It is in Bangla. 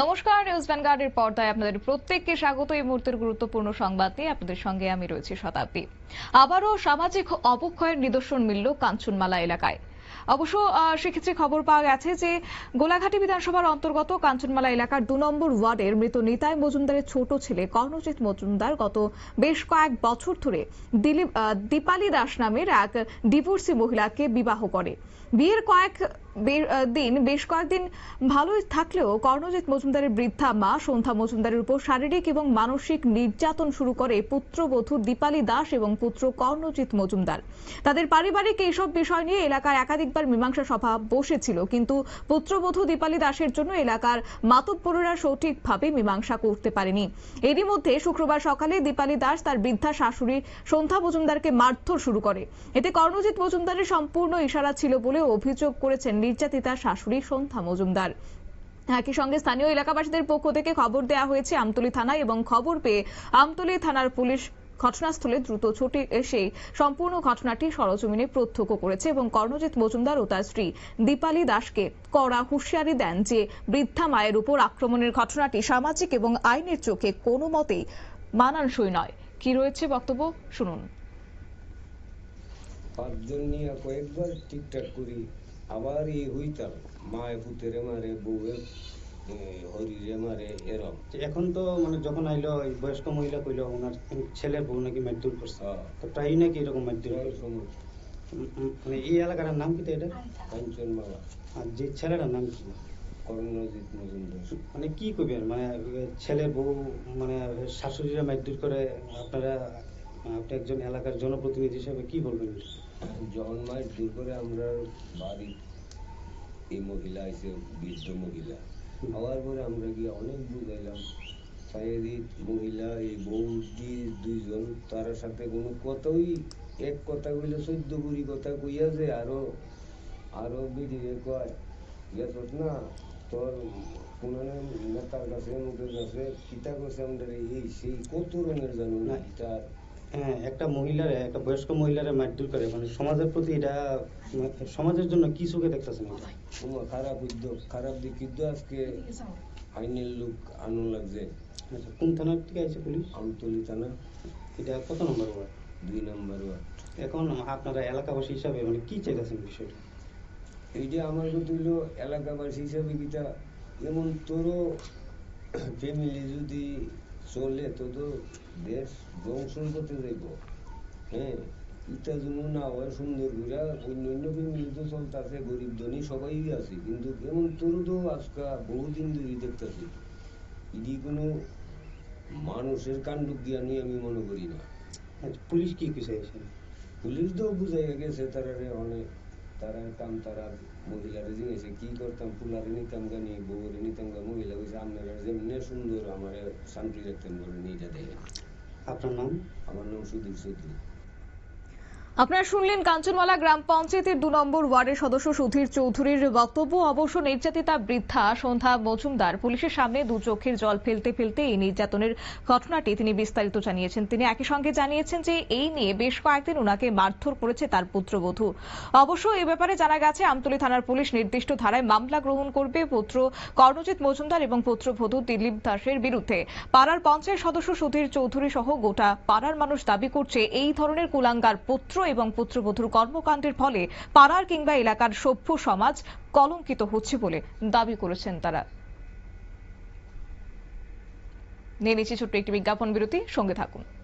নমস্কার, নিউজ ভ্যানগার্ডের পর্দায় আপনাদের প্রত্যেককে স্বাগত। এই মুহূর্তের গুরুত্বপূর্ণ সংবাদ নিয়ে আপনাদের সঙ্গে আমি রয়েছি শতাব্দী। আবারও সামাজিক অবক্ষয়ের নিদর্শন মিলল কাঞ্চনমালা এলাকায়। অবশ্য সেক্ষেত্রে খবর পাওয়া গেছে যে গোলাঘাটি বিধানসভার অন্তর্গত কাঞ্চনমালা এলাকার দু নম্বর ওয়ার্ডের মৃত নিতাই মজুমদারের ছোট ছেলে কর্ণজিৎ মজুমদার গত বেশ কয়েক বছর ধরে দিলীপ দীপালি দাস নামের এক ডিভোর্সি মহিলাকে বিবাহ করে। বিয়ের কয়েক দিন বেশ কয়েকদিন ভালোই থাকলেও কর্ণজিৎ মজুমদারের বৃদ্ধা মা সন্ধ্যা মজুমদারের উপর শারীরিক এবং মানসিক নির্যাতন শুরু করে পুত্রবধূ দীপালি দাস এবং পুত্র কর্ণজিৎ মজুমদার। তাদের পারিবারিক এইসব বিষয় নিয়ে এলাকায় একাধিকবার মীমাংসা সভা বসেছিল, কিন্তু পুত্রবধূ দীপালি দাসের জন্য এলাকার মাতব্বরেরা সঠিকভাবে মীমাংসা করতে পারেনি। এরই মধ্যে শুক্রবার সকালে দীপালি দাস তার বৃদ্ধা শাশুড়ি সন্ধ্যা মজুমদারকে মারধর শুরু করে। এতে কর্ণজিৎ মজুমদারের সম্পূর্ণ ইশারা ছিল বলে অভিযোগ করেছেন নির্যাতিতা শাশুড়ি, সন্ধ্যা মজুমদার। একই সঙ্গে স্থানীয় এলাকাবাসীদের পক্ষ থেকে খবর দেওয়া হয়েছে, আমতলী থানায় এবং খবর পেয়ে আমতলী থানার পুলিশ ঘটনাস্থলে দ্রুত ছুটে এসে সম্পূর্ণ ঘটনাটি সরজমিনে প্রত্যক্ষ করেছে এবং কর্ণজিৎ মজুমদার ও তার স্ত্রী দীপালি দাসকে কড়া হুঁশিয়ারি দেন যে, বৃদ্ধা মায়ের উপর আক্রমণের ঘটনাটি সামাজিক এবং আইনের চোখে কোনো মতেই মানানসই নয়। কি রয়েছে বক্তব্য? শুনুন। পাঁচজন নিয়ে কয়েকবার ঠিকঠাক করি। আবার এই হইতাম মায়ে পুতেরে মারে বউয়ে এ, হরিরে মারে এরম। এখন তো মানে যখন আইলো বয়স্ক মহিলা কইলো ওনার ছেলে বউ নাকি মারধর করছে হ্যাঁ, তো প্রায়ই নাকি এরকম মারধর প্রায় উম, মানে এই এলাকার নাম কি এটা? কাঞ্চন বাবা। আর যে ছেলেটার নাম কি? কর্ণজিৎ মজুমদার। মানে কি করবেন মানে ছেলে বউ মানে শাশুড়িরা মারধর করে আপনারা আপনি একজন এলাকার জনপ্রতিনিধি হিসেবে কি বলবেন? যখন মায়ের দূর করে আমরা বাড়ি এই মহিলা বৃদ্ধ মহিলা। হওয়ার পরে আমরা গিয়ে অনেক শারীরিক মহিলা এই বৌদি দুইজন তার সাথে কোনো কথাই এক কথা কইলে চোদ্দ কুড়ি কথা কইয়া যে আরও আরও বেরিয়ে কয় গেছত না তোর কোন নেতার কাছে মুখের কাছে কিতা করছে আমাদের এই সেই কত রঙের জানো না তার হ্যাঁ একটা মহিলারে একটা বয়স্ক মহিলারে মারধর করে। মানে সমাজের প্রতি এটা মানে সমাজের জন্য কি চোখে দেখতেছেন এটা? খারাপ উদ্যোগ খারাপ দিক কিন্তু আজকে আইনের লোক আনো লাগছে। আচ্ছা কোন থানার থেকে আছে পুলিশ? আমতলি থানা। এটা কত নম্বর ওয়ার্ড? দুই নম্বর ওয়ার্ড। এখন আপনারা এলাকাবাসী হিসাবে মানে কি চাইতেছেন বিষয়টা? এইটা আমার কথা হইল এলাকাবাসী হিসাবে কিটা যেমন তোরও ফ্যামিলি যদি চলে তো তো দেশ ধ্বংস করতে যাইব হ্যাঁ ইটা যেন না হয় সুন্দর করে অন্য অন্য ফ্যামিলি তো চলতেছে গরিব ধনী সবাই আছে কিন্তু যেমন তোরও তো আজকা বহুদিন ধরে দেখতেছি। ইডি কোনো মানুষের কাণ্ড জ্ঞানী আমি মনে করি না। আচ্ছা পুলিশ কি কি চাইছে? পুলিশ তো বুঝাই গেছে তারা অনেক তারা কাম তারা মহিলার জিনিস কি করতাম ফুলারে নিতাম গানি বউরে নিতাম গা মহিলা কইছে আপনারা যেমনি সুন্দর আমার শান্তি রাখতেন বলে নিটা দেখে আপনার নাম? আমার নাম সুধীর চৌধুরী। আপনারা শুনলেন কাঞ্চনমালা গ্রাম পঞ্চায়েতের দু নম্বর ওয়ার্ডের সদস্য সুধীর চৌধুরীর বক্তব্য। অবশ্য নির্যাতিতা বৃদ্ধা, সন্ধ্যা মজুমদার। পুলিশের সামনে দু চোখের জল ফেলতে ফেলতে এই নির্যাতনের ঘটনাটি তিনি বিস্তারিত জানিয়েছেন। তিনি একই সঙ্গে জানিয়েছেন যে এই নিয়ে বেশ কয়েকদিন ওনাকে মারধর করেছে তার পুত্রবধূ। অবশ্য এ ব্যাপারে জানা গেছে, আমতলী থানার পুলিশ নির্দিষ্ট ধারায় মামলা গ্রহণ করবে পুত্র কর্ণজিৎ মজুমদার এবং পুত্রবধূ দিলীপ দাসের বিরুদ্ধে। পাড়ার পঞ্চায়েত সদস্য সুধীর চৌধুরী সহ গোটা পাড়ার মানুষ দাবি করছে, এই ধরনের কুলাঙ্গার পুত্র এবং পুত্রবধূর কর্মকাণ্ডের ফলে পাড়ার কিংবা এলাকার সভ্য সমাজ কলঙ্কিত হচ্ছে বলে দাবি করেছেন তারা। নিয়ে নিচ্ছি ছোট্ট একটি বিজ্ঞাপন বিরতি, সঙ্গে থাকুন।